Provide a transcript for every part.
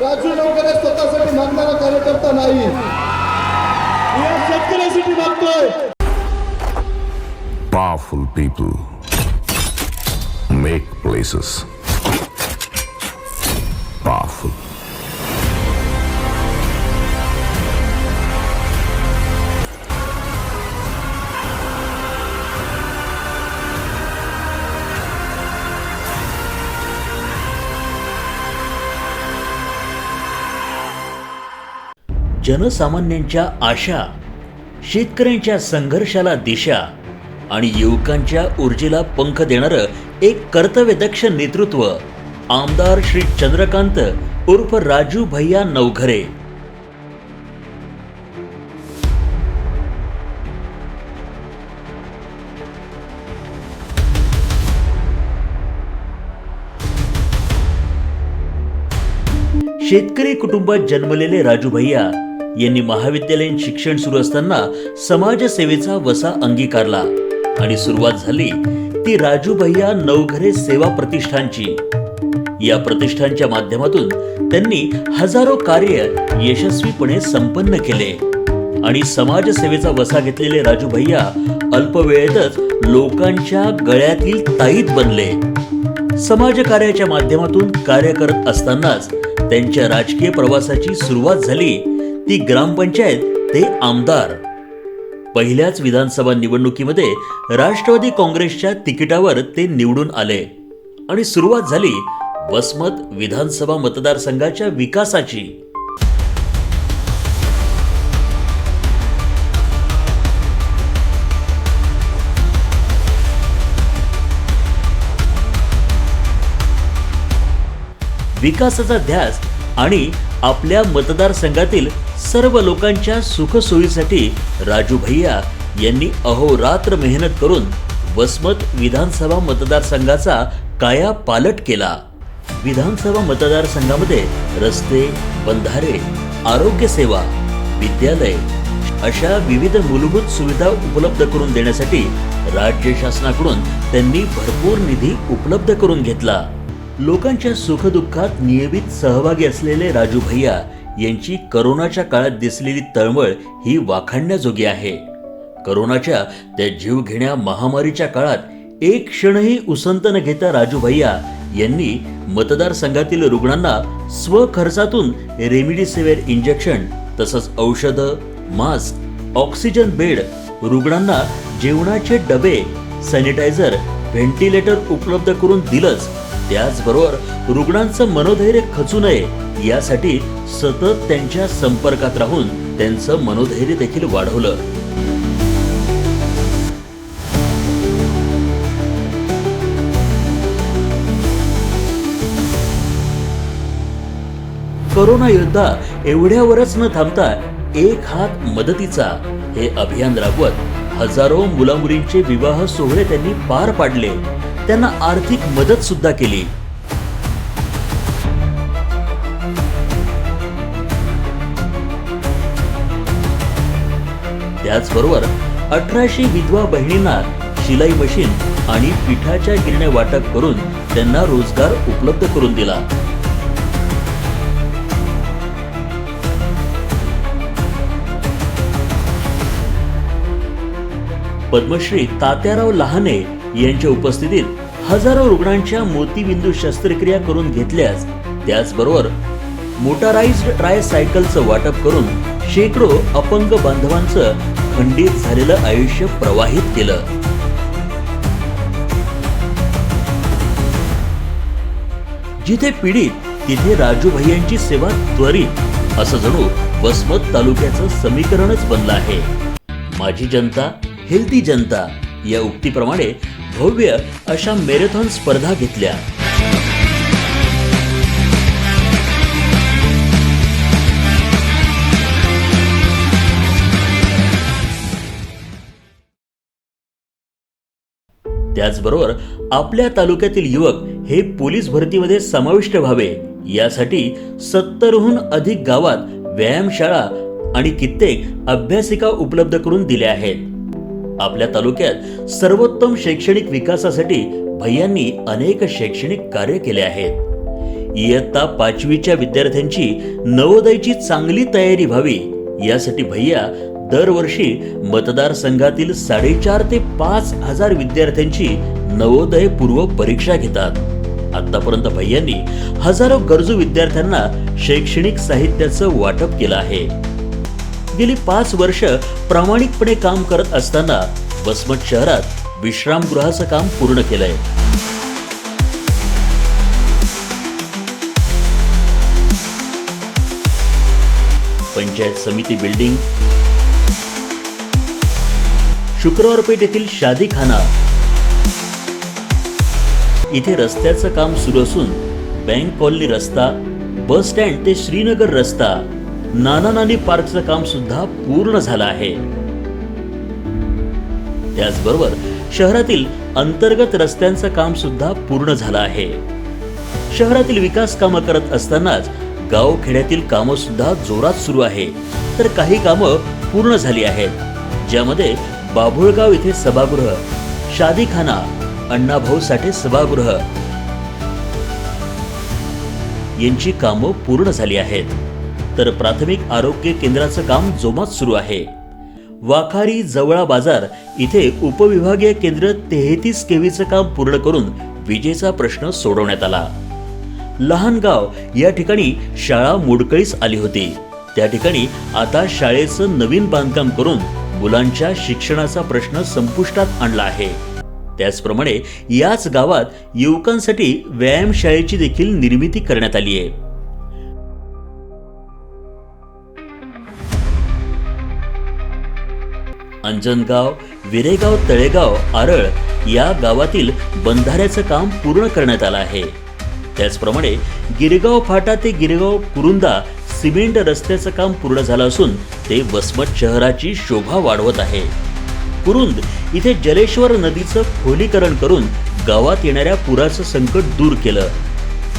राजू नवकरे स्वतःसाठी मागणारा कार्यकर्ता नाही. मी या शेतकऱ्यासाठी मागतोय. Powerful people. Make places. जनसामान्यांच्या आशा शेतकऱ्यांच्या संघर्षाला दिशा आणि युवकांच्या ऊर्जेला पंख देणारं एक कर्तव्यदक्ष नेतृत्व आमदार श्री चंद्रकांत उर्फ राजू भैया नवघरे. शेतकरी कुटुंबात जन्मलेले राजू भैया यांनी महाविद्यालयीन शिक्षण सुरू असताना समाजसेवेचा वसा अंगीकारला. आणि सुरुवात झाली ती राजू भैया नवघरे सेवा प्रतिष्ठानची. या प्रतिष्ठानच्या माध्यमातून त्यांनी हजारो कार्य यशस्वीपणे संपन्न केले. आणि समाजसेवेचा वसा घेतलेले राजू भैया अल्पवेळेतच लोकांच्या गळ्यातील ताईत बनले. समाजकार्याच्या माध्यमातून कार्य करत असतानाच त्यांच्या राजकीय प्रवासाची सुरुवात झाली. ती ग्रामपंचायत ते आमदार. पहिल्याच विधानसभा निवडणुकीमध्ये राष्ट्रवादी काँग्रेसच्या तिकिटावर ते निवडून आले आणि सुरुवात झाली वसमत विधानसभा मतदारसंघाच्या विकासाची. विकासाचा ध्यास आणि आपल्या मतदारसंघातील सर्व लोकांच्या सुखसोयीसाठी राजू भैया यांनी अहोरात्र मेहनत करून वसमत विधानसभा मतदारसंघाचा काया पालट केला. विधानसभा मतदारसंघामध्ये रस्ते बंधारे आरोग्य सेवा विद्यालय अशा विविध मूलभूत सुविधा उपलब्ध करून देण्यासाठी राज्य शासनाकडून त्यांनी भरपूर निधी उपलब्ध करून घेतला. लोकांच्या सुखदुःखात नियमित सहभागी असलेले राजू भैया यांची करोनाच्या काळात दिसलेली तळमळ ही वाखाणण्याजोगी आहे. करोनाच्या त्या जीवघेण्या महामारीच्या काळात एक क्षणही उसंत न घेता राजू भैया यांनी मतदारसंघातील रुग्णांना स्वखर्चातून रेमडिसिव्हिर इंजेक्शन तसंच औषधं मास्क ऑक्सिजन बेड रुग्णांना जेवणाचे डबे सॅनिटायझर व्हेंटिलेटर उपलब्ध करून दिलंच त्याचबरोबर रुग्णांचं मनोधैर्य खचू नये यासाठी सतत त्यांच्या संपर्कात राहून त्यांचं मनोधैर्य देखील वाढवलं. करोना योद्धा एवढ्यावरच न थांबता एक हात मदतीचा हे अभियान राबवत हजारो मुलामुलींचे विवाह सोहळे त्यांनी पार पाडले. त्यांना आर्थिक मदत सुद्धा केली. त्याचबरोबर अठराशे विधवा बहिणींना शिलाई मशीन आणि पिठाच्या गिरण्या वाटप करून त्यांना रोजगार उपलब्ध करून दिला. पद्मश्री तात्याराव लहाने यांच्या उपस्थितीत हजारो रुग्णांच्या मोतीबिंदू शस्त्रक्रिया करून घेतल्यास त्याचबरोबर मोटाराइज्ड ट्रायसायकलचं वाटप करून शेकडो अपंग बांधवांचं खंडित झालेलं आयुष्य प्रवाहित केलं. जिथे पीडित तिथे राजू भैयांची सेवा त्वरित असं जणू वसमत तालुक्याचं समीकरणच बनलं आहे. माझी जनता हेल्दी जनता. या उक्तीप्रमाणे भव्य अशा मॅरेथॉन स्पर्धा घेतल्या. त्याचबरोबर आपल्या तालुक्यातील युवक हे पोलीस भरतीमध्ये समाविष्ट व्हावे. यासाठी सत्तरहून अधिक गावात व्यायामशाळा आणि कित्येक अभ्यासिका उपलब्ध करून दिल्या आहेत. आपल्या तालुक्यात सर्वोत्तम शैक्षणिक विकासासाठी भैयांनी अनेक शैक्षणिक कार्य केले आहेत. इयत्ता पाचवीच्या विद्यार्थ्यांची नवोदयची चांगली तयारी व्हावी यासाठी भैया दरवर्षी मतदारसंघातील साडेचार ते पाच हजार विद्यार्थ्यांची नवोदय पूर्व परीक्षा घेतात. आतापर्यंत भैयांनी हजारो गरजू विद्यार्थ्यांना शैक्षणिक साहित्याचं वाटप केलं आहे. गेली पाच वर्ष प्रामाणिकपणे काम करत असताना वसमत शहरात विश्रामगृहाचं काम पूर्ण केलंय. पंचायत समिती बिल्डिंग. शुक्रवार पेठ येथील शादीखाना. इथे रस्त्याचं काम सुरू असून बँक कॉलनी रस्ता बस स्टँड ते श्रीनगर रस्ता. नाना नानी पार्कचं काम सुद्धा पूर्ण झालं आहे. त्याचबरोबर शहरातील अंतर्गत रस्त्यांचं काम सुद्धा पूर्ण झालं आहे. शहरातील विकास कामं करत असतानाच गाव खेड्यातील कामं सुद्धा जोरात सुरू आहे. तर काही कामं पूर्ण झाली आहेत ज्यामध्ये बाभुळगाव इथे सभागृह शादीखाना अण्णाभाऊ साठे सभागृह यांची कामं पूर्ण झाली आहेत. तर प्राथमिक आरोग्य केंद्राचं काम जोमात सुरू आहे. वाखारी जवळा बाजार इथे उपविभागीय केंद्र तेहतीस केवीचं काम पूर्ण करून विजेचा प्रश्न सोडवण्यात आला. लहान गाव या ठिकाणी शाळा मोडकळीस आली होती. त्या ठिकाणी आता शाळेचं नवीन बांधकाम करून मुलांच्या शिक्षणाचा प्रश्न संपुष्टात आणला आहे. त्याचप्रमाणे याच गावात युवकांसाठी व्यायामशाळेची देखील निर्मिती करण्यात आली आहे. अंजनगाव विरेगाव तळेगाव आरळ या गावातील बंधाऱ्याचं काम पूर्ण करण्यात आलं आहे. त्याचप्रमाणे गिरगाव फाटा ते गिरगाव कुरुंदा सिमेंट रस्त्याचं काम पूर्ण झालं असून ते वसमत शहराची शोभा वाढवत आहे. कुरुंद इथे जलेश्वर नदीचं खोलीकरण करून गावात येणाऱ्या पुराचं संकट दूर केलं.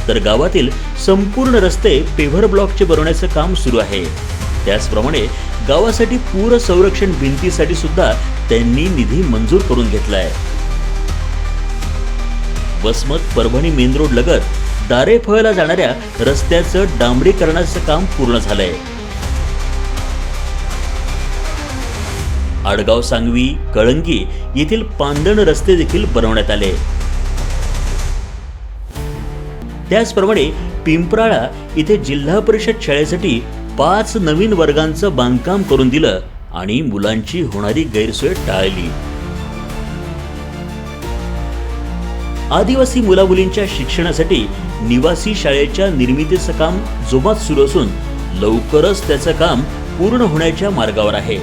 तर गावातील संपूर्ण रस्ते पेव्हर ब्लॉकचे बनवण्याचं काम सुरू आहे. त्याचप्रमाणे गावासाठी पूर संरक्षण भिंतीसाठी सुद्धा त्यांनी निधी मंजूर करून घेतलाय. वसमत परभणी मेन रोड लगत दारेफळला जाणाऱ्या रस्त्याचं डांबरीकरणाचं काम पूर्ण झालंय. आडगाव सांगवी कळंगी येथील पांदण रस्ते देखील बनवण्यात आले. त्याचप्रमाणे पिंपराळा इथे जिल्हा परिषद शाळेसाठी पाच नवीन वर्गांचं बांधकाम करून दिलं आणि मुलांची होणारी गैरसोय टाळली. आदिवासी मुलामुलींच्या शिक्षणासाठी निवासी शाळेच्या निर्मितीचं काम जोमात सुरू असून लवकरच त्याचं काम पूर्ण होण्याच्या मार्गावर आहे.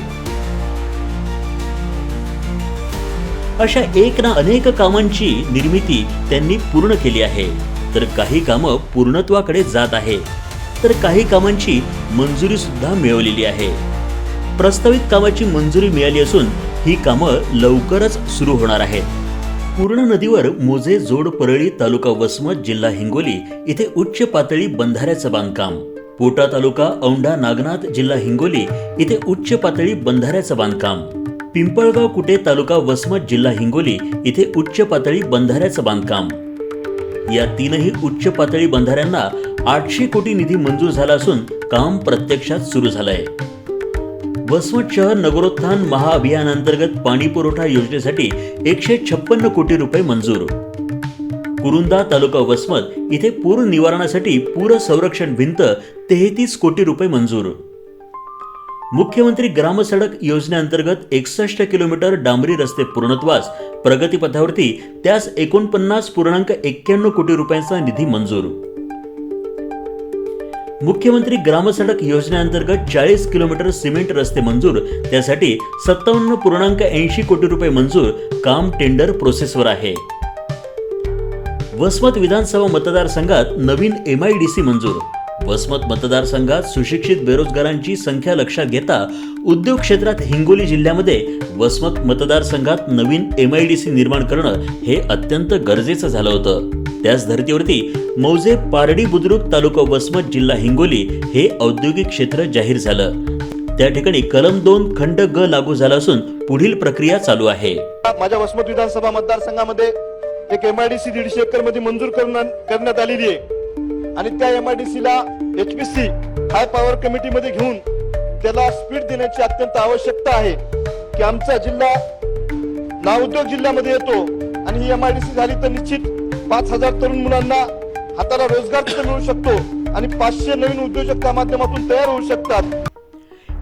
अशा एक ना अनेक कामांची निर्मिती त्यांनी पूर्ण केली आहे. तर काही कामं पूर्णत्वाकडे जात आहे. तर काही कामांची मंजुरी सुद्धा मिळवलेली आहे. प्रस्तावित कामाची मंजुरी मिळाली असून ही कामं लवकरच सुरू होणार आहेत. पूर्ण नदीवर मोजे जोड परळी तालुका वसमत जिल्हा हिंगोली इथे उच्च पातळी बंधाऱ्याचं बांधकाम. पोटा तालुका औंढा नागनाथ जिल्हा हिंगोली इथे उच्च पातळी बंधाऱ्याचं बांधकाम. पिंपळगाव कुटे तालुका वसमत जिल्हा हिंगोली इथे उच्च पातळी बंधाऱ्याचं बांधकाम. या तीनही उच्च पातळी बंधाऱ्यांना आठशे कोटी निधी मंजूर झाला असून काम प्रत्यक्षात सुरू झालं आहे वसमत शहर नगरोत्थान महाअभियानांतर्गत पाणी पुरवठा योजनेसाठी एकशे छप्पन्न कोटी रुपये मंजूर. कुरुंदा तालुका वसमत इथे पूर निवारणासाठी पूर संरक्षण भिंत तेहतीस कोटी रुपये मंजूर. मुख्यमंत्री ग्रामसडक योजनेअंतर्गत एकसष्ट किलोमीटर डांबरी रस्ते पूर्णत्वास प्रगतीपथावरती त्यास एकोणपन्नास पूर्णांक एक्क्याण्णव कोटी रुपयांचा निधी मंजूर. मुख्यमंत्री ग्रामसडक योजनेअंतर्गत चाळीस किलोमीटर सिमेंट रस्ते मंजूर. त्यासाठी सत्तावन्न पूर्णांक ऐंशी कोटी रुपये मंजूर काम टेंडर प्रोसेसवर आहे. वसमत विधानसभा मतदारसंघात नवीन एम आय डी सी मंजूर. वसमत मतदारसंघात सुशिक्षित बेरोजगारांची संख्या लक्षात घेता उद्योग क्षेत्रात हिंगोली जिल्ह्यामध्ये वसमत मतदारसंघात नवीन एम आय डी सी निर्माण करणं हे अत्यंत गरजेचं झालं होतं. त्याच धर्तीवरती मौजे पारडी बुद्रुक तालुका वसमत जिल्हा हिंगोली हे औद्योगिक क्षेत्र जाहीर झालं. त्या ठिकाणी कलम दोन खंड ग लागू झाला असून पुढील प्रक्रिया चालू आहे. माझ्या वसमत विधानसभा मतदारसंघामध्ये एक एमआयडीसी दीडशे एकरमध्ये मंजूर करण्यात करण्यात आलेली आहे. आणि त्या एम आय डी सीला H P C high power कमिटीमध्ये घेऊन त्याला स्पीड देण्याची अत्यंत आवश्यकता आहे. की आमचा जिल्हा नाउद्योग जिल्ह्यामध्ये येतो आणि ही एम आय डी सी झाली तर निश्चित पाच हजार तरुण मुलांना हाताला रोजगार तिथे मिळू शकतो आणि पाचशे नवीन उद्योजक त्या माध्यमातून तयार होऊ शकतात.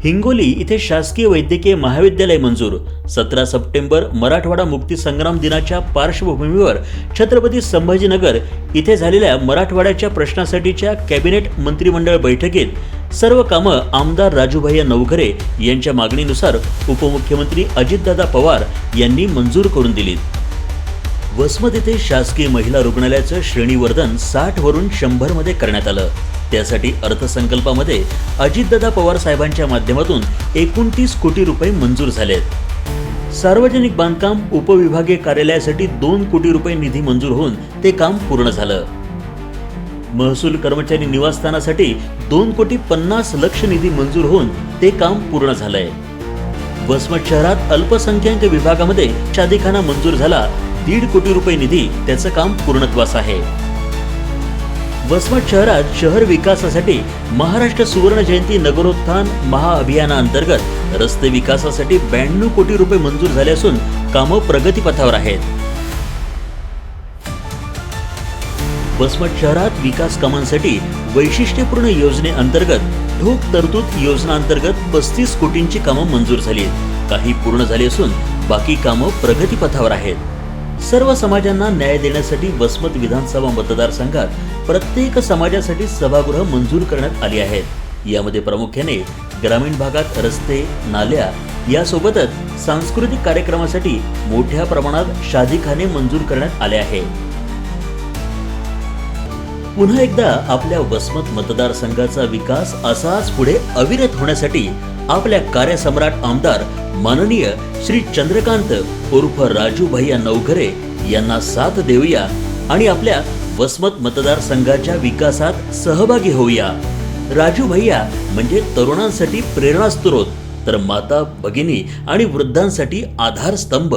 हिंगोली इथे शासकीय वैद्यकीय महाविद्यालय मंजूर. सतरा सप्टेंबर मराठवाडा मुक्ती संग्राम दिनाच्या पार्श्वभूमीवर छत्रपती संभाजीनगर इथे झालेल्या मराठवाड्याच्या प्रश्नासाठीच्या कॅबिनेट मंत्रिमंडळ बैठकीत सर्व कामं आमदार राजूभाई नवघरे यांच्या मागणीनुसार उपमुख्यमंत्री अजितदादा पवार यांनी मंजूर करून दिलीत. वसमत येथे शासकीय महिला रुग्णालयाचं श्रेणीवर्धन साठ वरून शंभरमध्ये करण्यात आलं. त्यासाठी अर्थसंकल्पामध्ये अजितदादा पवार साहेबांच्या माध्यमातून एकोणतीस कोटी रुपये मंजूर झालेत. सार्वजनिक बांधकाम उपविभागीय कार्यालयासाठी दोन कोटी रुपये निधी मंजूर होऊन ते काम पूर्ण झालं. महसूल कर्मचारी निवासस्थानासाठी दोन कोटी पन्नास लक्ष निधी मंजूर होऊन ते काम पूर्ण झालंय. वसमत शहरात अल्पसंख्याक विभागामध्ये शादीखाना मंजूर झाला. दीड कोटी रुपये निधी त्याचं काम पूर्णत्वास आहे. वसमत शहरात शहर विकासासाठी महाराष्ट्र सुवर्ण जयंती नगरोत्थान महाअभियानाअंतर्गत रस्ते विकासासाठी ब्याण्णव कोटी रुपये मंजूर झाले असून कामं प्रगतीपथावर आहेत. वसमत शहरात विकास कामांसाठी वैशिष्ट्यपूर्ण योजनेअंतर्गत ठोक तरतूद योजनांतर्गत पस्तीस कोटींची कामं मंजूर झाली आहेत काही पूर्ण झाली असून बाकी कामं प्रगतीपथावर आहेत. सर्व समाजांना न्याय देण्यासाठी वसमत विधानसभा मतदारसंघात प्रत्येक समाजासाठी सभागृह मंजूर करण्यात आली आहेत. यामध्ये प्रामुख्याने ग्रामीण भागात रस्ते नाल्या यासोबतच सांस्कृतिक कार्यक्रमासाठी मोठ्या प्रमाणात शादीखाने मंजूर करण्यात आले आहे. पुन्हा एकदा आपल्या वसमत मतदारसंघाचा विकास असाच पुढे अविरत होण्यासाठी आपल्या कार्यसम्राट आमदार माननीय श्री चंद्रकांत उर्फ राजू भैया नवघरे यांना साथ देऊया आणि आपल्या वसमत मतदारसंघाच्या विकासात सहभागी होऊया. राजू भैया म्हणजे तरुणांसाठी प्रेरणास्त्रोत तर माता भगिनी आणि वृद्धांसाठी आधारस्तंभ.